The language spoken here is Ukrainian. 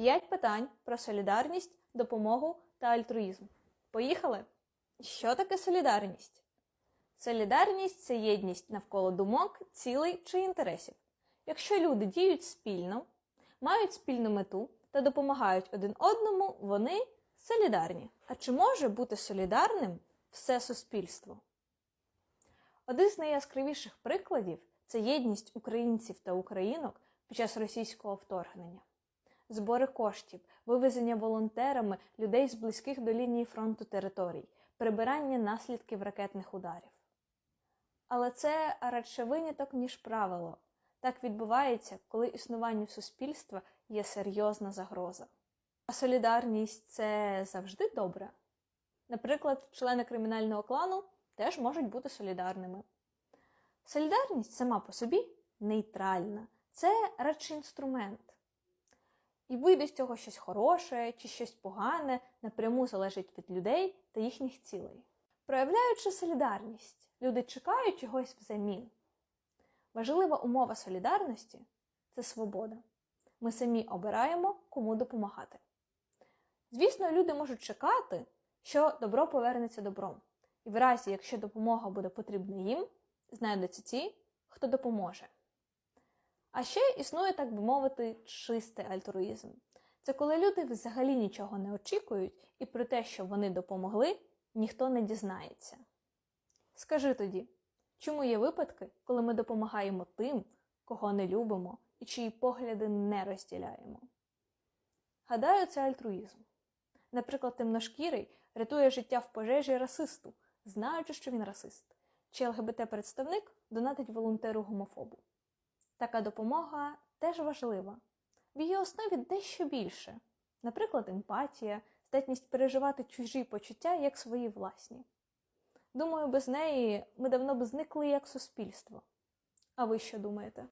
П'ять питань про солідарність, допомогу та альтруїзм. Поїхали! Що таке солідарність? Солідарність це єдність навколо думок, цілей чи інтересів. Якщо люди діють спільно, мають спільну мету та допомагають один одному, вони солідарні. А чи може бути солідарним все суспільство? Один з найяскравіших прикладів це єдність українців та українок під час російського вторгнення. Збори коштів, вивезення волонтерами людей з близьких до лінії фронту територій, прибирання наслідків ракетних ударів. Але це радше виняток, ніж правило. Так відбувається, коли існуванню суспільства є серйозна загроза. А солідарність це завжди добре. Наприклад, члени кримінального клану теж можуть бути солідарними. Солідарність сама по собі нейтральна, це радше інструмент. І вийде з цього щось хороше чи щось погане напряму залежить від людей та їхніх цілей. Проявляючи солідарність, люди чекають чогось взамін. Важлива умова солідарності це свобода. Ми самі обираємо, кому допомагати. Звісно, люди можуть чекати, що добро повернеться добром. І в разі, якщо допомога буде потрібна їм, знайдуться ті, хто допоможе. А ще існує, так би мовити, чистий альтруїзм. Це коли люди взагалі нічого не очікують, і про те, що вони допомогли, ніхто не дізнається. Скажи тоді, чому є випадки, коли ми допомагаємо тим, кого не любимо і чиї погляди не розділяємо? Гадаю, це альтруїзм. Наприклад, темношкірий рятує життя в пожежі расисту, знаючи, що він расист, чи ЛГБТ-представник донатить волонтеру гомофобу. Така допомога теж важлива. В її основі дещо більше, наприклад, емпатія, здатність переживати чужі почуття як свої власні. Думаю, без неї ми давно б зникли як суспільство. А ви що думаєте?